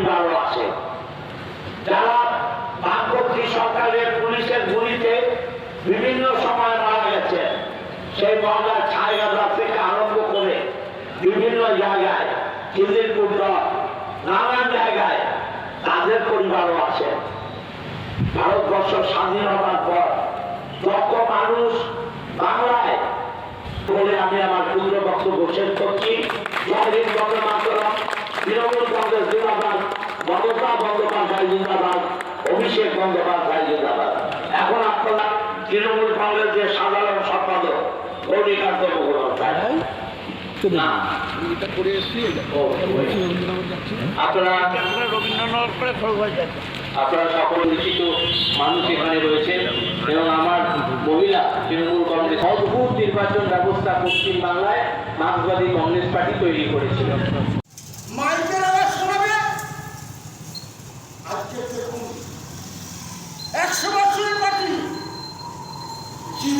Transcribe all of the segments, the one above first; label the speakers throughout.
Speaker 1: পরিবারও আছে। যারা বামপন্থী সরকারের পুলিশের গুলিতে বিভিন্ন সময় মারা গেছে, সেই মহলার ছায়াগাছা থেকে আরম্ভ করে বিভিন্ন জায়গায় চিল্লিরপুর নানান জায়গায় তাদের পরিবারও আছে। ভারতবর্ষ স্বাধীন পর যত মানুষ বাংলায় বলে আমি আমার ক্ষুদ্র বক্তব্য শেষ করছি। জয়হিন্দ বন্দে মাতরম তৃণমূল কংগ্রেস জিন্দাবাদ মমতা বন্দ্যোপাধ্যায় জিন্দাবাদ অভিষেক বন্দ্যোপাধ্যায় জিন্দাবাদ। এখন আপনারা তৃণমূল কংগ্রেসের সাধারণ সম্পাদক গৌরীকান্ত মুখোপাধ্যায় না। আপনারা আপনারা সকল লিখিত মানুষ এখানে রয়েছেন এবং আমার মহিলা তৃণমূল কংগ্রেস অদ্ভুত নির্বাচন ব্যবস্থা পশ্চিম বাংলায় মার্ক্সবাদী কংগ্রেস পার্টি তৈরি করেছিল
Speaker 2: মাইকের আওয়াজ শোনাবে আজকে দেখুন একশো বছরের পার্টি জিরো কর্মফল আপনাকে দখল করবে। কি সংগঠন আমাদের সংগঠন আছে জিরো। আমার মাকে বলে আমি ওই স্কুলে দল বেঁধে এসছে আমাকে কি কি সব আকার উচ্চারণ করেছি কারা ওই রক্তে বললাম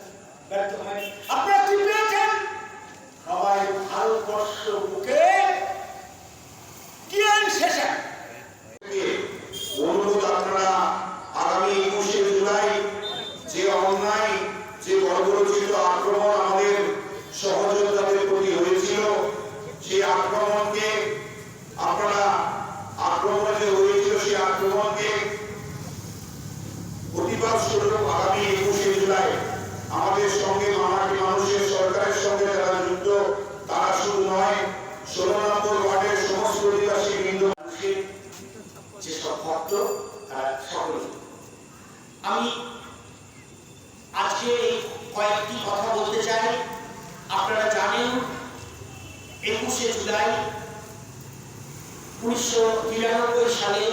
Speaker 2: ব্যর্থ হয় আপনারা কি পেয়েছেন? সবাই ভারতবর্ষ বুকে আইন শেষে।
Speaker 3: অনুরোধ আপনারা আগামী একুশে জুলাই যে অন্যায়, যে বর্বরচিত আক্রমণ আমাদের সহযোদ্ধাদের প্রতি হয়েছিল সেই আক্রমণকে আপনারা আক্রমণ যে হয়েছিল সেই আক্রমণকে প্রতিবাদ স্বরূপ আগামী একুশে জুলাই আমাদের সঙ্গে মামাটি মানুষের সরকারের সঙ্গে যারা যুক্ত তারা শুধু নয় ষোলো নম্বর ওয়ার্ডের সমস্ত অধিবাসী বৃন্দ মানুষের যেসব ভক্ত তারা সকলে আমি আজকে এই কয়েকটি কথা বলতে চাই আপনারা জানেন একুশে জুলাই উনিশশো তিরানব্বই সালে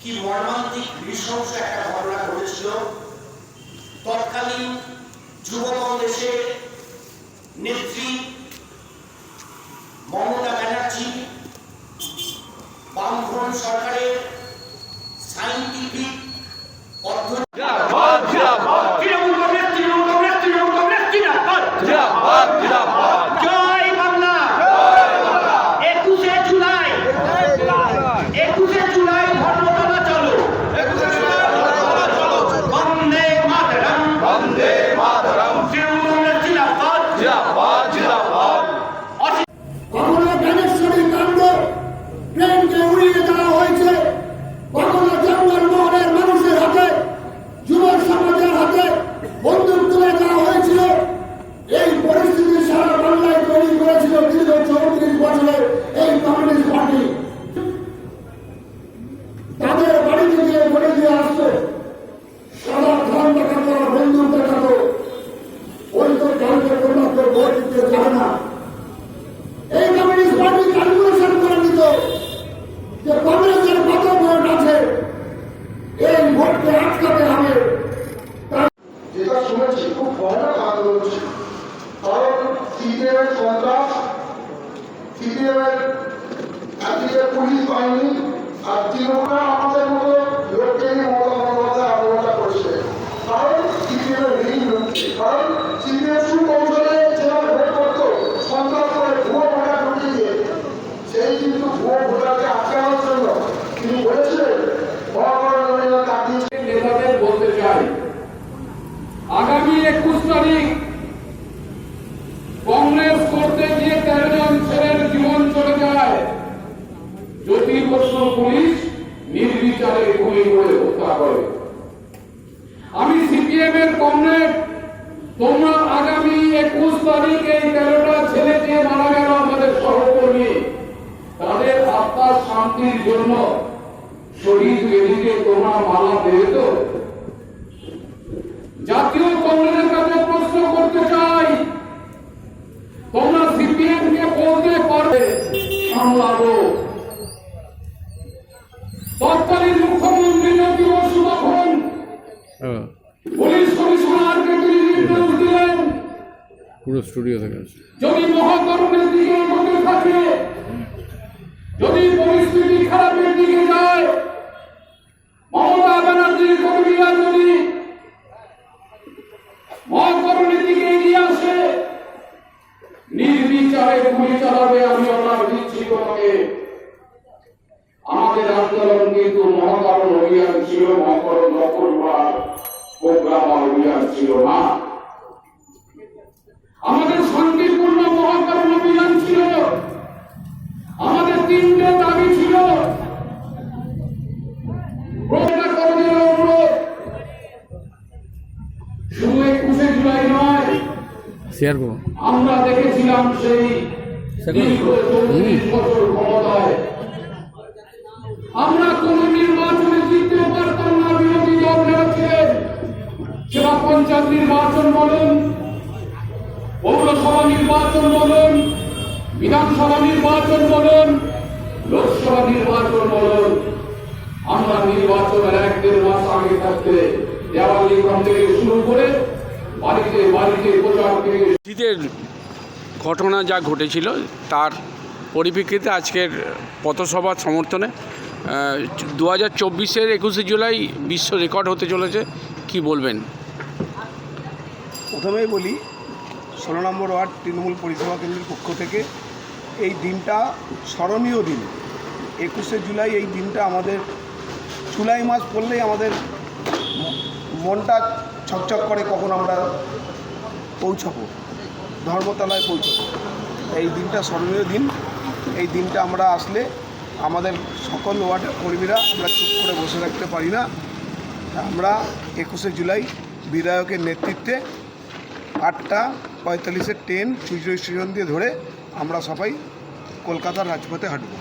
Speaker 3: কি মর্মান্তিক নৃশংস একটা ঘটনা ঘটেছিল। তৎকালীন যুব কংগ্রেসের নেত্রী মমতা ব্যানার্জি বামফ্রন্ট সরকারের সাইন্টিফিক পদ্ধতি তৃণমূল কংগ্রেস তৃণমূল কংগ্রেস তৃণমূল কংগ্রেস জিন্দাবাদ
Speaker 2: কখনো জ্ঞানেশ্বরী কাণ্ড ট্রেনকে উড়িয়ে দেওয়া হয়েছে কখনো জঙ্গলমহলের মানুষের হাতে যুব সমাজের হাতে বন্দুক তুলে দেওয়া হয়েছিল এই পরিস্থিতি সারা বাংলায় তৈরি করেছিল দীর্ঘ চৌত্রিশ বছরের এই কমিউনিস্ট পার্টি তাদের বাড়িতে গিয়ে বলে দিয়ে আসতো সাদা ধান দেখাতো আর বন্দুক দেখাতো ওই তো কাউকে কোনো কেউ ভোট দিতে চায় না এই কমিউনিস্ট পার্টি ক্যালকুলেশন করে নিত যে কংগ্রেসের কত ভোট আছে এই ভোটকে আটকাতে হবে
Speaker 3: যেটা শুনেছি খুব ভয়ানক আন্দোলন ছিল কারণ সিপিএম এর সন্ত্রাস সিপিএম এর পুলিশ বাহিনী আর আমাদের মতো লোককে সেই কিন্তু
Speaker 4: বলতে আগামী একুশ তারিখ কংগ্রেস করতে গিয়ে তেরো জন ছেলের জীবন চলে যায় জ্যোতির্বস্য পুলিশ নির্বিচারে গুলি করে হত্যা করে। আমি সিপিএম এর কমরেড, তোমরা আগামী একুশ তারিখ এই তেরোটা ছেলে যে মারা গেল আমাদের সহকর্মী। তাদের আত্মার শান্তির জন্য শহীদ বেদিকে তোমরা মালা দেবে তো?
Speaker 5: পুরো স্টুডিও থেকে
Speaker 4: যদি মহাকরণের দিকে এগোতে থাকে যদি পরিস্থিতি খারাপের দিকে যায়, মমতা ব্যানার্জির কর্মীরা যদি মহাকরণের দিকে এগিয়ে আসে, নির্বিচারে গুলি চালাবে, আমি অর্ডার দিচ্ছি তোমাকে। আমাদের আন্দোলন কিন্তু মহাকরণ অভিযান ছিল মহাকরণ দখল করার প্রোগ্রাম অভিযান ছিল না। আমাদের শান্তিপূর্ণ মহাকরণ অভিযান ছিল। আমাদের তিনটে দাবি ছিল। শুধু একুশে জুলাই নয় আমরা দেখেছিলাম সেই বছর ক্ষমতায়। আমরা কোন নির্বাচনে জিততে পারতাম না বিরোধী দল ছিলেন সেটা পঞ্চায়েত নির্বাচন বলুন পৌরসভা নির্বাচন বলুন বিধানসভা নির্বাচন বলুন লোকসভা নির্বাচন বলুন আমরা নির্বাচনের এক দেড় মাস আগে থাকতে দেওয়াল লিখন থেকে শুরু করে বাড়িতে বাড়িতে প্রচার থেকে
Speaker 5: শীতের ঘটনা যা ঘটেছিল তার পরিপ্রেক্ষিতে আজকের পথসভার সমর্থনে দু হাজার চব্বিশের একুশে জুলাই বিশ্ব রেকর্ড হতে চলেছে কি বলবেন?
Speaker 6: প্রথমেই বলি ষোলো নম্বর ওয়ার্ড তৃণমূল পরিষেবা কেন্দ্রের পক্ষ থেকে এই দিনটা স্মরণীয় দিন। একুশে জুলাই এই দিনটা আমাদের জুলাই মাস পড়লেই আমাদের মনটা ছকছক করে কখন আমরা পৌঁছাবো, ধর্মতলায় পৌঁছাবো। এই দিনটা স্মরণীয় দিন। এই দিনটা আমরা আসলে আমাদের সকল ওয়ার্ডের কর্মীরা আমরা চুপ করে বসে রাখতে পারি না। আমরা একুশে জুলাই বিধায়কের নেতৃত্বে আটটা পঁয়তাল্লিশের ট্রেন চুইচড়ি স্টেশন দিয়ে ধরে আমরা সবাই কলকাতার রাজপথে হাঁটব।